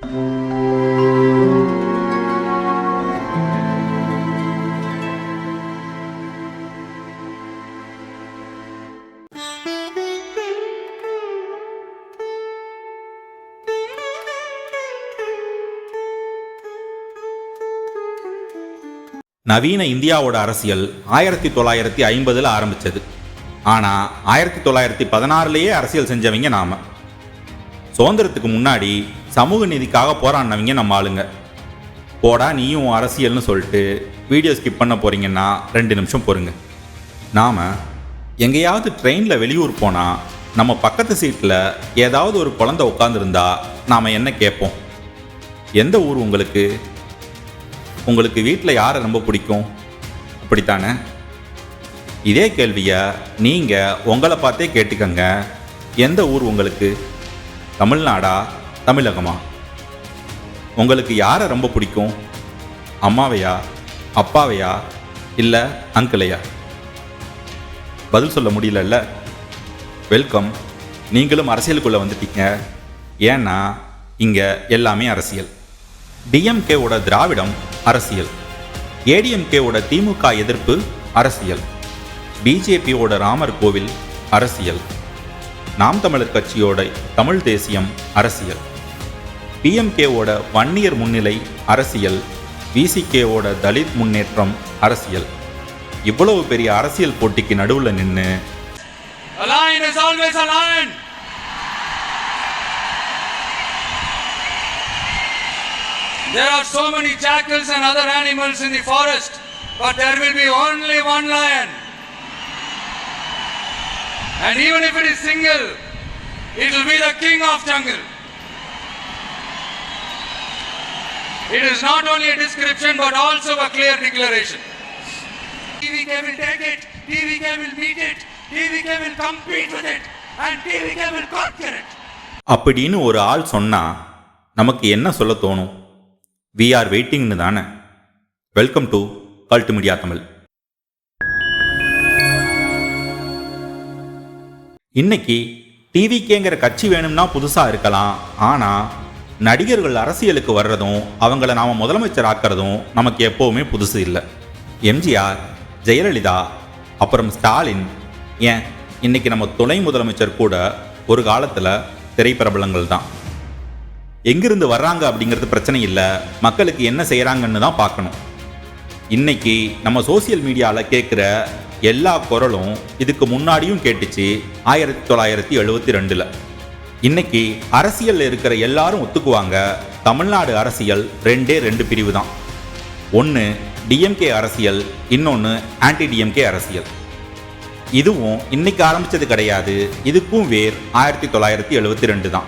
நவீன இந்தியாவோட அரசியல் ஆயிரத்தி தொள்ளாயிரத்தி ஐம்பதில் ஆரம்பிச்சது. ஆனால் ஆயிரத்தி தொள்ளாயிரத்தி பதினாறுலேயே அரசியல் செஞ்சவங்க நாம. சுதந்திரத்துக்கு முன்னாடி சமூக நீதிக்காக போராடினவங்க நம்ம ஆளுங்க. போடா நீயும் அரசியல்னு சொல்லிட்டு வீடியோ ஸ்கிப் பண்ண போறீங்கன்னா ரெண்டு நிமிஷம் பொறுங்க. நாம் எங்கேயாவது ட்ரெயினில் வெளியூர் போனால் நம்ம பக்கத்து சீட்டில் ஏதாவது ஒரு குழந்தை உட்காந்துருந்தா நாம் என்ன கேட்போம்? எந்த ஊர் உங்களுக்கு? உங்களுக்கு வீட்டில் யாரை ரொம்ப பிடிக்கும்? அப்படித்தானே? இதே கேள்வியை நீங்கள் உங்களை பார்த்தே கேட்டுக்கங்க. எந்த ஊர் உங்களுக்கு? தமிழ்நாடா? தமிழகமா? உங்களுக்கு யாரை ரொம்ப பிடிக்கும்? அம்மாவையா? அப்பாவையா? இல்லை அங்கிளையா பதில் சொல்ல முடியலல்ல? வெல்கம் நீங்களும் அரசியலுக்குள்ளே வந்துட்டீங்க. ஏன்னா இங்கே எல்லாமே அரசியல். டிஎம்கேவோட திராவிடம் அரசியல். ஏடிஎம்கேவோட திமுக எதிர்ப்பு அரசியல். பிஜேபியோட ராமர் கோவில் அரசியல். நாம் தமிழர் கட்சியோட தமிழ் தேசியம் அரசியல் பிஎம்கேவோட வன்னியர் முன்னிலை அரசியல் விசிகேவோட தலித் முன்னேற்றம் அரசியல் இவ்வளவு பெரிய அரசியல் போட்டிக்கு நடுவில் நின்று There are so many jackals and other animals in the forest, but there will be only one lion. And even if it is single, it will be the king of jungle. It is not only a description but also a clear declaration. TVK will take it, TVK will meet it, TVK will compete with it, and TVK will conquer it. அப்படின்னு ஒரு ஆள் சொன்னா நமக்கு என்ன சொல்ல தோணும் we are வெயிட்டிங்னு தானே welcome to cult media Tamil இன்னைக்கு டிவிக்கேங்கிற கட்சி வேணும்னா புதுசா இருக்கலாம். ஆனா நடிகர்கள் அரசியலுக்கு வர்றதும் அவங்கள நாம முதலமைச்சர் ஆக்கிறதும் நமக்கு எப்பவுமே புதுசு இல்லை. எம்ஜிஆர் ஜெயலலிதா அப்புறம் ஸ்டாலின் ஏன்? இன்னைக்கு நம்ம துணை முதலமைச்சர் கூட ஒரு காலத்துல திரைப்பிரபலங்கள் தான். எங்கிருந்து வர்றாங்க அப்படிங்கிறது பிரச்சனை இல்லை. மக்களுக்கு என்ன செய்கிறாங்கன்னு தான் பார்க்கணும். இன்னைக்கு நம்ம சோசியல் மீடியாவில் கேட்குற எல்லா குரலும் இதுக்கு முன்னாடியும் கேட்டுச்சு ஆயிரத்தி தொள்ளாயிரத்தி எழுபத்தி ரெண்டில். இன்னைக்கு அரசியலில் இருக்கிற எல்லாரும் ஒத்துக்குவாங்க தமிழ்நாடு அரசியல் ரெண்டே ரெண்டு பிரிவு தான். ஒன்று டிஎம்கே அரசியல் இன்னொன்று ஆன்டி டிஎம்கே அரசியல். இதுவும் இன்னைக்கு ஆரம்பிச்சது கிடையாது இதுக்கும் வேர் ஆயிரத்தி தொள்ளாயிரத்தி எழுபத்தி ரெண்டு தான்.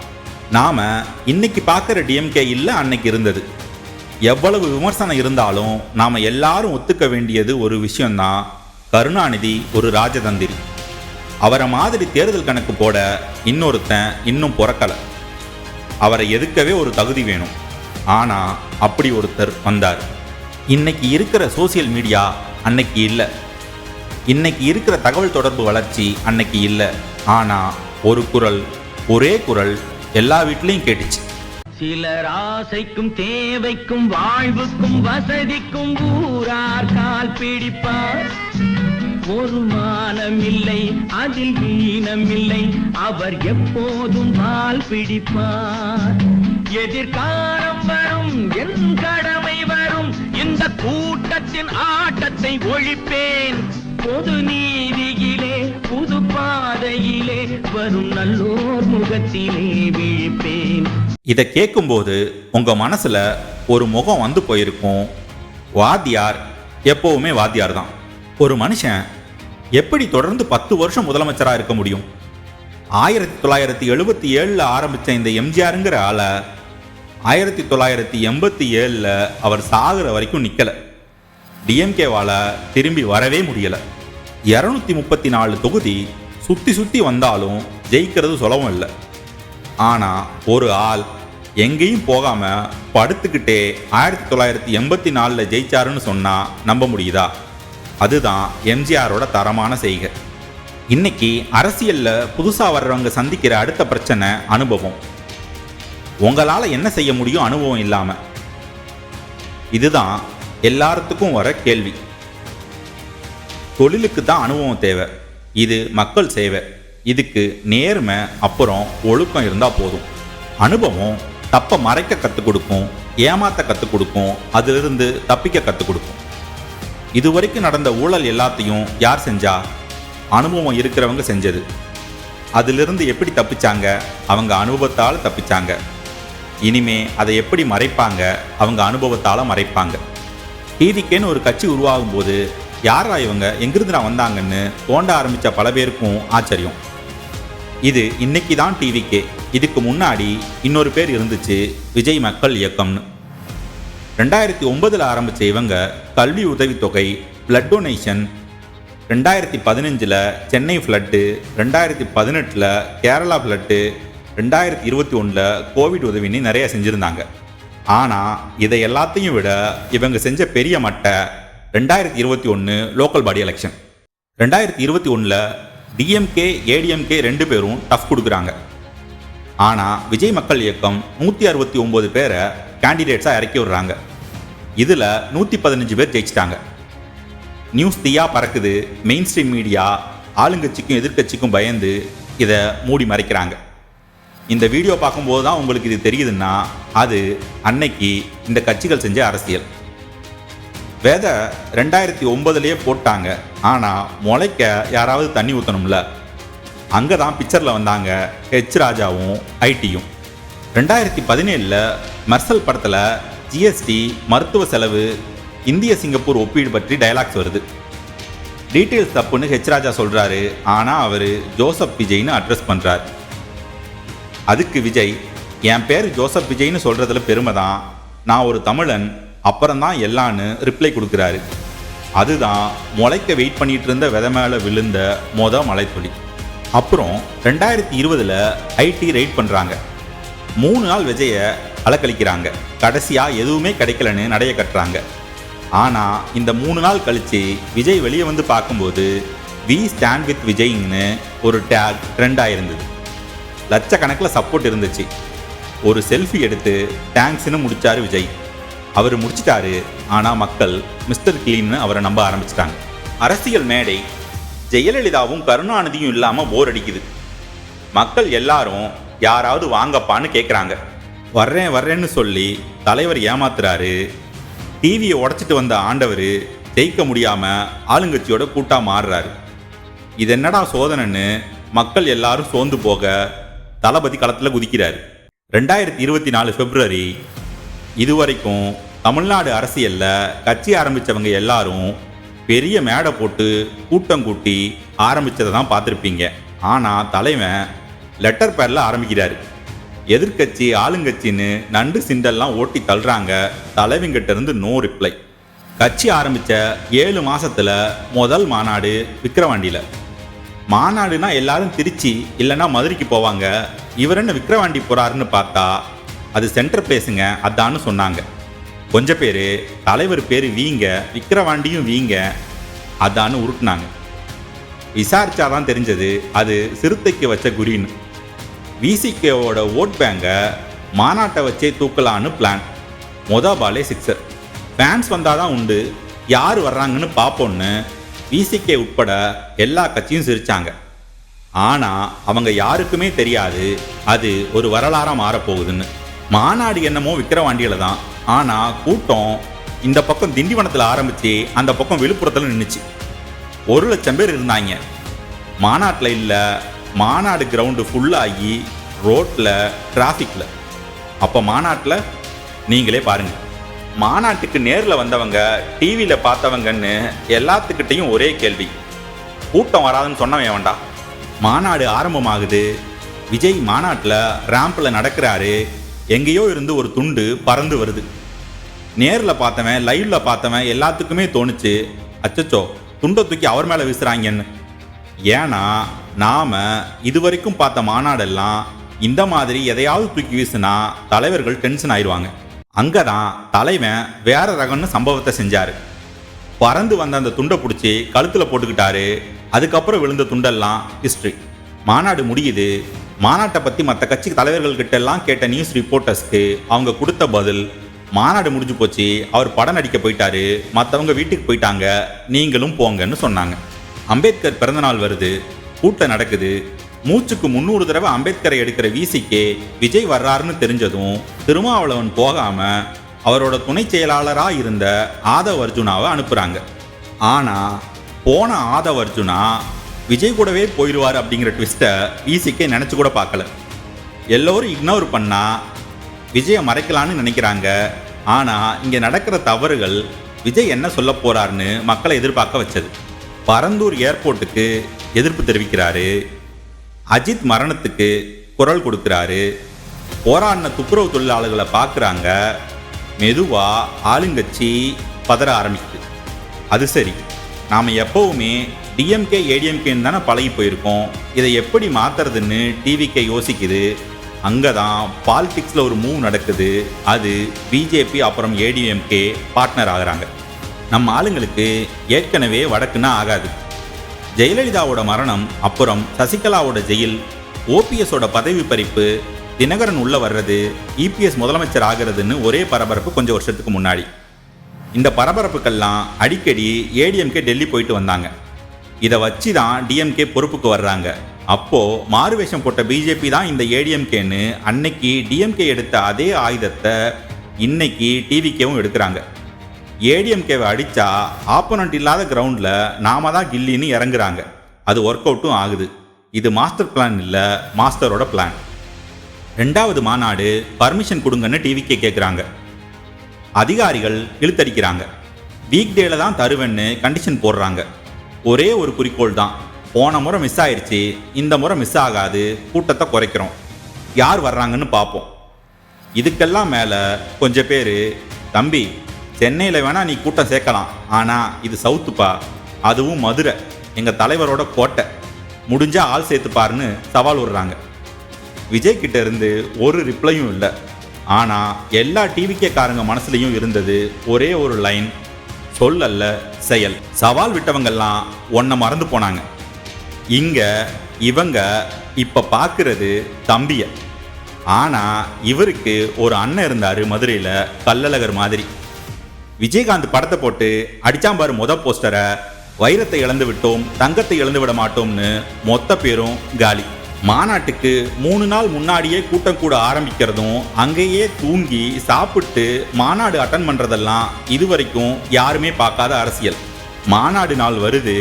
நாம இன்னைக்கு பார்க்குற டிஎம்கே இல்லை அன்னைக்கு இருந்தது. எவ்வளவு விமர்சனம் இருந்தாலும் நாம எல்லாரும் ஒத்துக்க வேண்டியது ஒரு விஷயம்தான் கருணாநிதி ஒரு ராஜதந்திரி. அவரை மாதிரி தேர்தல் கணக்கு போட இன்னொருத்தன் இன்னும் பிறக்கலை. அவரை எதுக்கவே ஒரு தகுதி வேணும். ஆனா அப்படி ஒருத்தர் வந்தார். இன்னைக்கு இருக்கிற சோசியல் மீடியா அன்னைக்கு இல்லை. இன்னைக்கு இருக்கிற தகவல் தொடர்பு வளர்ச்சி அன்னைக்கு இல்லை. ஆனா ஒரு குரல் ஒரே குரல் எல்லா வீட்லயும் கேட்டுச்சு. சிலர் ஆசைக்கும் தேவைக்கும் வாழ்வுக்கும் வசதிக்கும் ஊரார் கால் பிடிப்பார். ஒரு மானம் இல்லை அதில் வீணமில்லை. இல்லை அவர் எப்போதும் பால் பிடிப்பார். எதிர்காலம் வரும் என் கடமை வரும். இந்த கூட்டத்தின் ஆட்டத்தை ஒழிப்பேன். பொது நீதியிலே புது பாதையிலே வரும் நல்லோர் முகத்திலே விழிப்பேன். இதை கேட்கும்போது உங்க மனசுல ஒரு முகம் வந்து போயிருக்கும். வாத்தியார் எப்பவுமே வாத்தியார் தான் ஒரு மனுஷன் எப்படி தொடர்ந்து பத்து வருஷம் முதலமைச்சராக இருக்க முடியும்? ஆயிரத்தி தொள்ளாயிரத்தி எழுபத்தி ஏழில் ஆரம்பித்த இந்த எம்ஜிஆருங்கிற ஆளை ஆயிரத்தி தொள்ளாயிரத்தி எண்பத்தி ஏழில் அவர் சாகிற வரைக்கும் நிற்கலை டிஎம்கேவால் திரும்பி வரவே முடியலை. இரநூத்தி முப்பத்தி நாலு தொகுதி சுற்றி சுற்றி வந்தாலும் ஜெயிக்கிறது சுலபம் இல்லை. ஆனால் ஒரு ஆள் எங்கேயும் போகாமல் படுத்துக்கிட்டே ஆயிரத்தி தொள்ளாயிரத்தி எண்பத்தி நாலில் ஜெயிச்சாருன்னு சொன்னால் நம்ப முடியுதா? அதுதான் எம்ஜிஆரோட தரமான செய்கை. இன்னைக்கு அரசியலில் புதுசாக வர்றவங்க சந்திக்கிற அடுத்த பிரச்சனை அனுபவம். உங்களால் என்ன செய்ய முடியும் அனுபவம் இல்லாமல் இதுதான் எல்லாத்துக்கும் வர கேள்வி. தொழிலுக்கு தான் அனுபவம் தேவை. இது மக்கள் சேவை. இதுக்கு நேர்மை அப்புறம் ஒழுக்கம் இருந்தால் போதும். அனுபவம் தப்பை மறைக்க கற்றுக் கொடுக்கும் ஏமாத்த கற்றுக் கொடுக்கும் அதிலிருந்து தப்பிக்க கற்றுக் கொடுக்கும். இதுவரைக்கும் நடந்த ஊழல் எல்லாத்தையும் யார் செஞ்சா? அனுபவம் இருக்கிறவங்க செஞ்சது. அதிலிருந்து எப்படி தப்பிச்சாங்க? அவங்க அனுபவத்தால் தப்பிச்சாங்க. இனிமே அதை எப்படி மறைப்பாங்க? அவங்க அனுபவத்தால் மறைப்பாங்க. டிவிக்கேன்னு ஒரு கட்சி உருவாகும் போது யாரா இவங்க? எங்கிருந்து வந்தாங்கன்னு தோண்ட ஆரம்பித்த பல பேருக்கும் ஆச்சரியம். இது இன்னைக்கு தான் டிவிக்கே. இதுக்கு முன்னாடி இன்னொரு பேர் இருந்துச்சு விஜய் மக்கள் இயக்கம்னு. ரெண்டாயிரத்தி ஒன்பதில் ஆரம்பித்த இவங்க கல்வி உதவித்தொகை பிளட் டொனேஷன் ரெண்டாயிரத்தி பதினஞ்சில் சென்னை ஃப்ளட்டு ரெண்டாயிரத்தி பதினெட்டில் கேரளா ஃப்ளட்டு ரெண்டாயிரத்தி இருபத்தி ஒன்றில் கோவிட் உதவின்னு நிறையா செஞ்சுருந்தாங்க. ஆனால் இதை எல்லாத்தையும் விட இவங்க செஞ்ச பெரிய மட்டை ரெண்டாயிரத்தி இருபத்தி ஒன்று லோக்கல் பாடி எலெக்ஷன் ரெண்டாயிரத்தி இருபத்தி ஒன்றில் டிஎம்கே ஏடிஎம்கே ரெண்டு பேரும் டஃப் கொடுக்குறாங்க. ஆனால் விஜய் மக்கள் இயக்கம் நூற்றி அறுபத்தி ஒம்பது பேரை கேண்டிடேட்ஸாக இறக்கி விடுறாங்க. இதில் நூற்றி பதினஞ்சு பேர் ஜெயிச்சிட்டாங்க. நியூஸ் தீயா பறக்குது மெயின் ஸ்ட்ரீம் மீடியா ஆளுங்கட்சிக்கும் எதிர்க்கட்சிக்கும் பயந்து இதை மூடி மறைக்கிறாங்க. இந்த வீடியோ பார்க்கும்போது தான் உங்களுக்கு இது தெரியுதுன்னா அது அன்னைக்கு இந்த கட்சிகள் செஞ்ச அரசியல். விதை ரெண்டாயிரத்தி ஒன்பதுலேயே போட்டாங்க ஆனால் முளைக்க யாராவது தண்ணி ஊற்றணும்ல அங்கே தான் பிக்சரில் வந்தாங்க ஹெச் ராஜாவும் ஐடியும் ரெண்டாயிரத்தி பதினேழில் மர்சல் படத்தில் ஜிஎஸ்டி மருத்துவ செலவு இந்திய சிங்கப்பூர் ஒப்பீடு பற்றி டயலாக்ஸ் வருது. டீட்டெயில்ஸ் தப்புன்னு ஹெச் ராஜா சொல்கிறாரு ஆனால் அவர் ஜோசப் விஜய்னு அட்ரஸ் பண்ணுறார் அதுக்கு விஜய் என் பேர் ஜோசப் விஜய்னு சொல்கிறதுல பெருமை தான். நான் ஒரு தமிழன் அப்புறம்தான் எல்லான்னு ரிப்ளை கொடுக்குறாரு. அதுதான் முளைக்க வெயிட் பண்ணிட்டு இருந்த விதை மேலே விழுந்த மொத மலைத்துளி. அப்புறம் ரெண்டாயிரத்தி இருபதில் ஐடி ரைட் பண்ணுறாங்க மூணு நாள் விஜயை அலக்கழிக்கிறாங்க. கடைசியாக எதுவுமே கிடைக்கலன்னு நடைய கட்டுறாங்க. ஆனால் இந்த மூணு நாள் கழித்து விஜய் வெளியே வந்து பார்க்கும்போது வி ஸ்டாண்ட் வித் விஜய்னு ஒரு டேக் ட்ரெண்ட் ஆயிருந்தது. லட்சக்கணக்கில் சப்போர்ட் இருந்துச்சு. ஒரு செல்ஃபி எடுத்து தேங்க்ஸ்னு முடித்தார் விஜய். அவர் முடிச்சிட்டாரு. ஆனால் மக்கள் மிஸ்டர் கிளீன்னு அவரை நம்ப ஆரம்பிச்சிட்டாங்க. அரசியல் மேடை ஜெயலலிதாவும் கருணாநிதியும் இல்லாமல் போர் அடிக்குது. மக்கள் எல்லாரும் யாராவது வாங்கப்பான்னு கேட்குறாங்க வர்றேன் வர்றேன்னு சொல்லி தலைவர் ஏமாத்துறாரு. டிவியை உடைச்சிட்டு வந்த ஆண்டவர் ஜெயிக்க முடியாமல் ஆளுங்கட்சியோட கூட்டா மாறுறாரு. இது என்னடா சோதனைன்னு மக்கள் எல்லாரும் சோர்ந்து போக தளபதி களத்தில் குதிக்கிறார். ரெண்டாயிரத்தி இருபத்தி நாலு பிப்ரவரி இதுவரைக்கும் தமிழ்நாடு அரசியலில் கட்சி ஆரம்பித்தவங்க எல்லாரும் பெரிய மேடை போட்டு கூட்டம் கூட்டி ஆரம்பிச்சதை தான் பார்த்துருப்பீங்க. ஆனால் தலைவன் லெட்டர் பேரில் ஆரம்பிக்கிறாரு. எதிர்க்கட்சி ஆளுங்கட்சின்னு நண்டு சிண்டெல்லாம் ஓட்டி தள்ளுறாங்க. தலைவங்கிட்ட இருந்து நோ ரிப்ளை கட்சி ஆரம்பித்த ஏழு மாதத்தில் முதல் மாநாடு விக்கிரவாண்டியில். மாநாடுனா எல்லாரும் திருச்சி இல்லைன்னா மதுரைக்கு போவாங்க. இவர் என்ன விக்கிரவாண்டி போகிறாருன்னு பார்த்தா அது சென்டர் பிளேஸுங்க அதான்னு சொன்னாங்க. கொஞ்சம் பேர் தலைவர் பேர் வீங்க விக்கிரவாண்டியும் வீங்க அதான்னு உருட்டினாங்க. விசாரிச்சாதான் தெரிஞ்சது அது சிறுத்தைக்கு வச்ச குறின்னு விசிகேவோட ஓட் பேங்கை மாநாட்டை வச்சே தூக்கலான்னு பிளான் மொத பாலே சிக்ஸர் ஃபேன்ஸ் வந்தால் தான் உண்டு. யார் வர்றாங்கன்னு பார்ப்போன்னு விசிகே உட்பட எல்லா கட்சியும் சிரித்தாங்க ஆனால் அவங்க யாருக்குமே தெரியாது அது ஒரு வரலாறாக மாறப்போகுதுன்னு. மாநாடு என்னமோ விக்கிரவாண்டியில் தான். ஆனால் கூட்டம் இந்த பக்கம் திண்டிவனத்தில் ஆரம்பித்து அந்த பக்கம் விழுப்புரத்தில் நின்றுச்சு ஒரு லட்சம் பேர் இருந்தாங்க. மாநாட்டில் இல்லை மாநாடு கிரவுண்டு ஃபுல்லாகி ரோட்டில் டிராஃபிக்கில் அப்போ மாநாட்டில் நீங்களே பாருங்கள் மாநாட்டுக்கு நேரில் வந்தவங்க டிவியில் பார்த்தவங்கன்னு எல்லாத்துக்கிட்டையும் ஒரே கேள்வி. கூட்டம் வராதுன்னு சொன்னவன் வேண்டாம் மாநாடு ஆரம்பமாகுது. விஜய் மாநாட்டில் ரேம்பில் நடக்கிறாரு. எங்கேயோ இருந்து ஒரு துண்டு பறந்து வருது. நேரில் பார்த்தவன் லைவ்ல பார்த்தவன் எல்லாத்துக்குமே தோணுச்சு. அச்சச்சோ துண்டை தூக்கி அவர் மேலே வீசுறாங்கன்னு. ஏன்னா நாம இதுவரைக்கும் பார்த்த மாநாடெல்லாம் இந்த மாதிரி எதையாவது தூக்கி வீசுனா தலைவர்கள் டென்ஷன் ஆயிடுவாங்க. அங்கே தான் தலைவன் வேற ரகம்னு சம்பவத்தை செஞ்சார். பறந்து வந்த அந்த துண்டை பிடிச்சி கழுத்தில் போட்டுக்கிட்டாரு. அதுக்கப்புறம் விழுந்த துண்டெல்லாம் ஹிஸ்ட்ரி மாநாடு முடியுது. மாநாட்டை பற்றி மற்ற கட்சி தலைவர்கள்கிட்ட எல்லாம் கேட்ட நியூஸ் ரிப்போர்ட்டர்ஸ்க்கு அவங்க கொடுத்த பதில் மாநாடு முடிஞ்சு போச்சு அவர் படம் நடிக்க போயிட்டாரு மற்றவங்க வீட்டுக்கு போயிட்டாங்க நீங்களும் போங்கன்னு சொன்னாங்க. அம்பேத்கர் பிறந்தநாள் வருது. கூட்டம் நடக்குது. மூச்சுக்கு முந்நூறு தடவை அம்பேத்கரை எடுக்கிற விசிக்கே விஜய் வர்றாருன்னு தெரிஞ்சதும் திருமாவளவன் போகாம அவரோட துணை செயலாளராக இருந்த ஆதவ் அர்ஜுனாவை அனுப்புகிறாங்க ஆனால் போன ஆதவ் அர்ஜுனா விஜய் கூடவே போயிடுவார் அப்படிங்கிற ட்விஸ்ட்டை விசிக்கே நினச்சி கூட பார்க்கல. எல்லோரும் இக்னோர் பண்ணால் விஜயை மறைக்கலான்னு நினைக்கிறாங்க. ஆனால் இங்கே நடக்கிற தவறுகள் விஜய் என்ன சொல்ல போகிறாருன்னு மக்களை எதிர்பார்க்க வச்சது. பரந்தூர் ஏர்போர்ட்டுக்கு எதிர்ப்பு தெரிவிக்கிறாரு. அஜித் மரணத்துக்கு குரல் கொடுக்கிறாரு. போராடின துப்புரவு தொழிலாளர்களை பார்க்குறாங்க. மெதுவாக ஆளுங்கட்சி பதற ஆரம்பிக்குது. அது சரி. நாம் எப்பவுமே டிஎம்கே ஏடிஎம்கேன்னு தானே பழகி போயிருக்கோம். இதை எப்படி மாத்துறதுன்னு டிவிக்கே யோசிக்குது. அங்கே தான் பாலிடிக்ஸில் ஒரு மூவ் நடக்குது. அது பிஜேபி அப்புறம் ஏடிஎம்கே பார்ட்னர் ஆகிறாங்க. நம்ம ஆளுங்களுக்கு ஏற்கனவே வடக்குன்னா ஆகாது. ஜெயலலிதாவோட மரணம் அப்புறம் சசிகலாவோட ஜெயில் ஓபிஎஸோட பதவி பறிப்பு தினகரன் உள்ளே வர்றது இபிஎஸ் முதலமைச்சர் ஆகிறதுன்னு ஒரே பரபரப்பு கொஞ்சம் வருஷத்துக்கு முன்னாடி. இந்த பரபரப்புக்கெல்லாம் அடிக்கடி ஏடிஎம்கே டெல்லி போயிட்டு வந்தாங்க. இதை வச்சு தான் டிஎம்கே பொறுப்புக்கு வர்றாங்க. அப்போது மாறுவேஷம் போட்ட பிஜேபி தான் இந்த ஏடிஎம்கேன்னு அன்னைக்கு டிஎம்கே எடுத்த அதே ஆயுதத்தை இன்னைக்கு டிவிகேவும் எடுக்கிறாங்க. ஏடிஎம்கேவை அடித்தா ஆப்போனண்ட் இல்லாத கிரவுண்டில் நாம தான் கில்லின்னு இறங்குறாங்க. அது ஒர்க் அவுட்டும் ஆகுது. இது மாஸ்டர் பிளான் இல்லை மாஸ்டரோட பிளான் ரெண்டாவது மாநாடு பர்மிஷன் கொடுங்கன்னு டிவிக்கே கேட்குறாங்க அதிகாரிகள் இழுத்தடிக்கிறாங்க. வீக் டேல தான் தருவேன்னு கண்டிஷன் போடுறாங்க. ஒரே ஒரு குறிக்கோள் தான். போன முறை மிஸ் ஆயிடுச்சு இந்த முறை மிஸ் ஆகாது கூட்டத்தை குறைக்கிறோம். யார் வர்றாங்கன்னு பார்ப்போம். இதுக்கெல்லாம் மேலே கொஞ்சம் பேர் தம்பி சென்னையில் வேணால் நீ கூட்டம் சேர்க்கலாம். ஆனால் இது சவுத்துப்பா. அதுவும் மதுரை. எங்கள் தலைவரோட கோட்டை. முடிஞ்சால் ஆள் சேர்த்துப்பாருன்னு சவால் விடுறாங்க. விஜய் கிட்ட இருந்து ஒரு ரிப்ளையும் இல்லை. ஆனால் எல்லா டிவிக்கேக்காரங்க மனசுலையும் இருந்தது ஒரே ஒரு லைன். சொல் அல்ல செயல். சவால் விட்டவங்கெல்லாம் ஒன்றை மறந்து போனாங்க. இங்கே இவங்க இப்போ பார்க்கறது தம்பியை. ஆனால் இவருக்கு ஒரு அண்ணன் இருந்தார் மதுரையில் கல்லழகர் மாதிரி. விஜயகாந்த் படத்தை போட்டு அடிச்சாம்பாரு முத போஸ்டரை வைரத்தை இழந்து விட்டோம் தங்கத்தை இழந்து விட மாட்டோம்னு மொத்த பேரும் காலி. மாநாட்டுக்கு மூணு நாள் முன்னாடியே கூட்டம் கூட ஆரம்பிக்கிறதும் அங்கேயே தூங்கி சாப்பிட்டு மாநாடு அட்டன் இது இதுவரைக்கும் யாருமே பார்க்காத அரசியல். மாநாடு நாள் வருது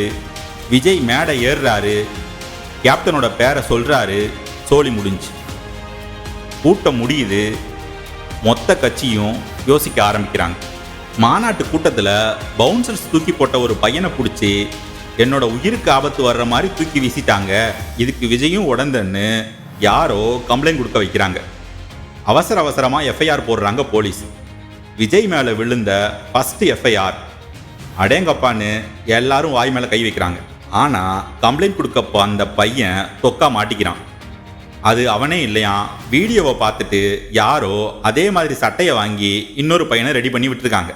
விஜய் மேடை ஏறுறாரு கேப்டனோட பேரை சொல்கிறாரு சோழி முடிஞ்சு. கூட்டம் முடியுது மொத்த கட்சியும் யோசிக்க ஆரம்பிக்கிறாங்க. மாநாட்டு கூட்டத்தில் பவுன்சர்ஸ் தூக்கி போட்ட ஒரு பையனை பிடிச்சி என்னோட உயிருக்கு ஆபத்து வர்ற மாதிரி தூக்கி வீசிட்டாங்க. இதுக்கு விஜயும் உடந்தன்னு யாரோ கம்ப்ளைண்ட் கொடுக்க வைக்கிறாங்க. அவசர அவசரமாக எஃப்ஐஆர் போடுறாங்க போலீஸ். விஜய் மேலே விழுந்த ஃபஸ்ட்டு எஃப்ஐஆர் அடேங்கப்பான்னு எல்லாரும் வாய் மேலே கை வைக்கிறாங்க. ஆனால் கம்ப்ளைண்ட் கொடுக்கப்போ அந்த பையன் தொக்கா மாட்டிக்கிறான். அது அவனே இல்லையா? வீடியோவை பார்த்துட்டு யாரோ அதே மாதிரி சட்டையை வாங்கி இன்னொரு பையனை ரெடி பண்ணி விட்டுருக்காங்க.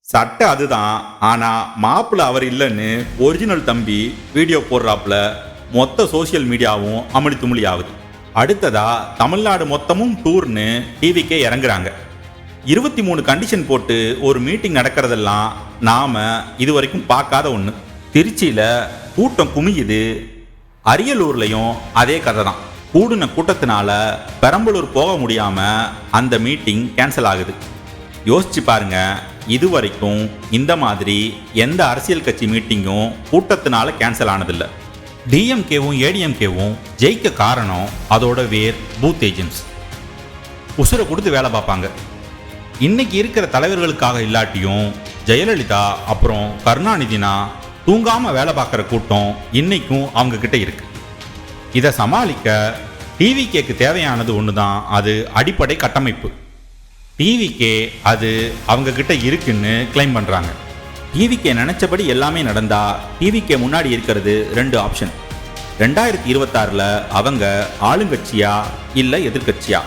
சட்டை அதுதான். ஆனால் மாப்பிள்ள அவர் இல்லைன்னு ஒரிஜினல் தம்பி வீடியோ போடுறாப்புல மொத்த சோஷியல் மீடியாவும் அமளி துமளி ஆகுது. அடுத்ததா தமிழ்நாடு மொத்தமும் டூர்னு டிவிக்கே இறங்குறாங்க. இருபத்தி மூணு கண்டிஷன் போட்டு ஒரு மீட்டிங் நடக்கிறதெல்லாம் நாம இது வரைக்கும் பார்க்காத ஒன்று திருச்சியில் கூட்டம் குமியுது. அரியலூர்லையும் அதே கதை தான் கூடுன கூட்டத்தினால பெரம்பலூர் போக முடியாம அந்த மீட்டிங் கேன்சல் ஆகுது. யோசிச்சு பாருங்க இது வரைக்கும் இந்த மாதிரி எந்த அரசியல் கட்சி மீட்டிங்கும் கூட்டத்தினால கேன்சல் ஆனதில்லை. டிஎம்கேவும் ஏடிஎம்கேவும் ஜெயிக்க காரணம் அதோட வேர் பூத் ஏஜென்ட்ஸ். உசுரை கொடுத்து வேலை பார்ப்பாங்க. இன்னைக்கு இருக்கிற தலைவர்களுக்காக இல்லாட்டியும் ஜெயலலிதா அப்புறம் கருணாநிதினா தூங்காம வேலை பார்க்குற கூட்டம் இன்னைக்கும் அவங்க கிட்ட இருக்கு. இதை சமாளிக்க டிவிகேக்கு தேவையானது ஒன்று தான் அது அடிப்படை கட்டமைப்பு. டிவிகே அது அவங்க கிட்ட இருக்குன்னு கிளைம் பண்ணுறாங்க டிவிகே நினச்சபடி எல்லாமே நடந்தா டிவிகே முன்னாடி இருக்கிறது ரெண்டு ஆப்ஷன் ரெண்டாயிரத்தி இருபத்தாறில் அவங்க ஆளுங்கட்சியா இல்லை எதிர்கட்சியா?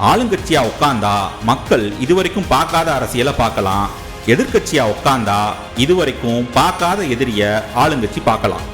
ஆளுங்கட்சியா உட்காந்தா மக்கள் இதுவரைக்கும் பார்க்காத அரசியலை பார்க்கலாம் எதிர்க்கட்சியா உட்கார்ந்தா இதுவரைக்கும் பார்க்காத எதிரிய ஆளுங்கட்சி பார்க்கலாம்.